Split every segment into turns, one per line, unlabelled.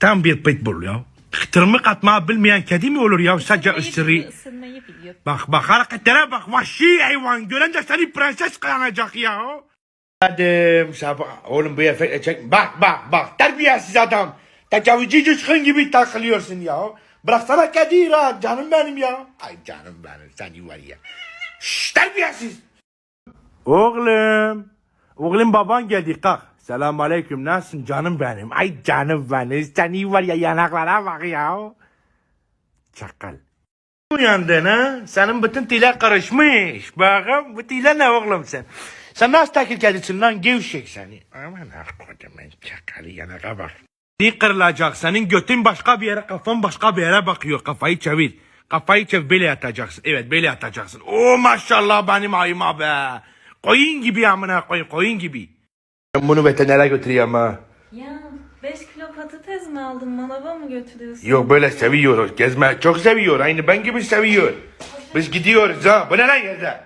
Tam bir pitbull ya. Tırmık atmayı bilmeyen kedi mi olur ya? Sadece
Isırmayı
ısırı.
biliyor, ısırmayı biliyor.
Bak bak hareketlere bak. Vahşi hayvan. Görünce seni prenses kıyanacak ya. Adım sabah. Oğlum bu efektle çek. Bak bak bak. Terbiyesiz adam. Tecavüzcü düşkün gibi takılıyorsun ya. Bıraksana kediyi rahat canım benim ya. Ay canım benim seni var ya. Şşş terbiyesiz. Oğlum. Oğlum baban geldi kalk. Selamun aleyküm nasılsın canım benim. Ay canım benim seni var ya yanaklara bak ya. Çakal. Uyandın ha? Senin bütün dile karışmış. Bakın bu dile ne oğlum sen? Sen nasıl takil kedisin lan gevşek seni. Aman ah kocaman çakalı yanaka bak. Dik kırılacak. Senin götün başka bir yere, kafan başka bir yere bakıyor. Kafayı çevir. Kafayı çevir böyle yatacaksın. Evet böyle yatacaksın. Oo maşallah benim ayıma be. Koyun gibi amına koyun koyun gibi. Ben bunu veterinere götüreyim ha.
Ya 5 kilo patates mi aldın manava mı götürüyorsun?
Yok böyle seviyoruz. Gezme çok seviyor. Aynı ben gibi seviyor. Biz gidiyoruz ha. Bu ne lan yerde?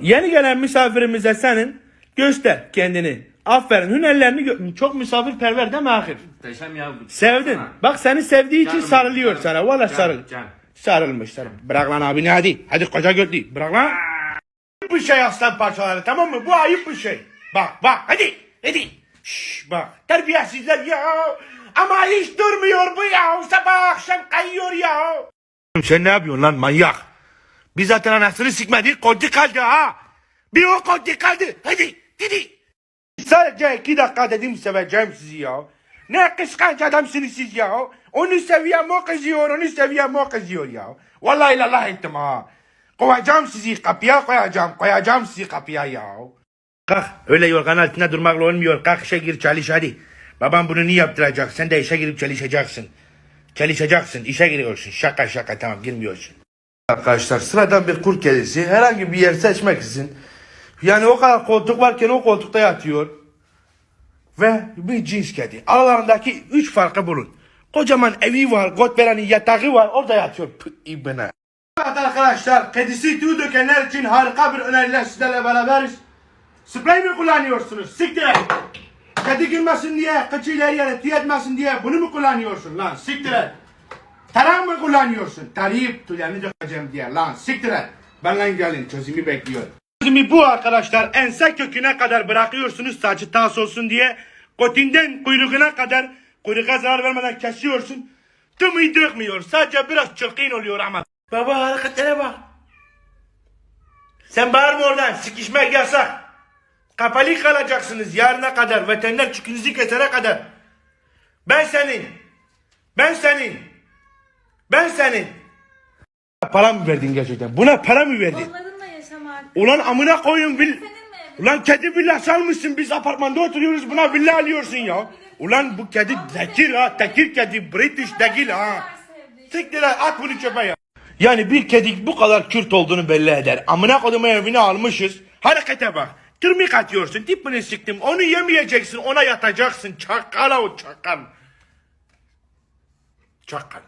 Yeni gelen misafirimize senin göster kendini. Aferin hünerlerini gö- çok misafirperver değil mi Akif?
Muhteşem ya.
Sevdin. Bak seni sevdiği için
Canım,
sarılıyor
canım,
sana. Valla sarıl. Sarılmış sarıl. Bırak lan abini hadi. Hadi koca götlü. Bırak lan. Ayıp bir şey aslan parçaları tamam mı? Bu ayıp bir şey. Bak bak hadi. Hadi. Şş, bak terbiyesizler ya. Ama hiç durmuyor bu ya. Sabah akşam kayıyor ya. Sen ne yapıyorsun lan manyak? Biz zaten anasını sikmedik. Koddi kaldı ha. Bir o koddi kaldı. Hadi. Hadi. Sadece iki dakika dedim seveceğim sizi ya. Ne kıskanç adamsınız siz ya. Onu seviyorum o kızıyor, onu seviyorum o kızıyor ya. Vallahi illallah ettim ha. Koyacağım sizi kapıya koyacağım, koyacağım sizi kapıya ya. Kalk, öyle yorgan altında durmakla olmuyor. Kalk işe gir çalış hadi. Babam bunu niye yaptıracak? Sen de işe girip çalışacaksın. Çalışacaksın, işe giriyorsun. Şaka şaka tamam girmiyorsun. Arkadaşlar sıradan bir kurt kedisi herhangi bir yer seçmek için yani o kadar koltuk varken o koltukta yatıyor. Ve bir cins kedi. Aralarındaki üç farkı bulun. Kocaman evi var, Godberan'ın yatağı var, orada yatıyor. Püh, ibne. Evet arkadaşlar, kedisi tüy dökenler için harika bir öneriyle sizlerle beraberiz. Sprey mi kullanıyorsunuz? Siktir et. Kedi girmesin diye, kıçı ileriye tüy etmesin diye bunu mu kullanıyorsun lan? Siktir et. Tarak mı kullanıyorsun? Tarayıp tüylerini dökeceğim diye lan siktir et. Benden gelin çözümü bekliyorum. Çözümü bu arkadaşlar. Ense köküne kadar bırakıyorsunuz saçı tas olsun diye. Kotinden kuyruğuna kadar kuyruğa zarar vermeden kesiyorsun. Tümü dökmüyor. Sadece biraz çılgın oluyor ama. Baba hareketlere bak. Sen bağırma oradan. Sikişmek yasak. Kapalı kalacaksınız yarına kadar. Veteriner çükünüzü kesene kadar. Ben senin. Ben senin. Ben senin. Para mı verdin gerçekten? Buna para mı verdin?
Yaşam.
Ulan amına koyun bil. Ulan kedi villa salmışsın biz apartmanda oturuyoruz buna villa alıyorsun ya. Ulan bu kedi tekir ha tekir kedi British değil ha. Siktir lan, at bunu çöpe ya. Yani bir kedi bu kadar Kürt olduğunu belli eder. Amına kodumu evine almışız. Harekete bak. Tırmık atıyorsun. Tipini siktim. Onu yemeyeceksin. Ona yatacaksın. Çakala o çakal. Çakal.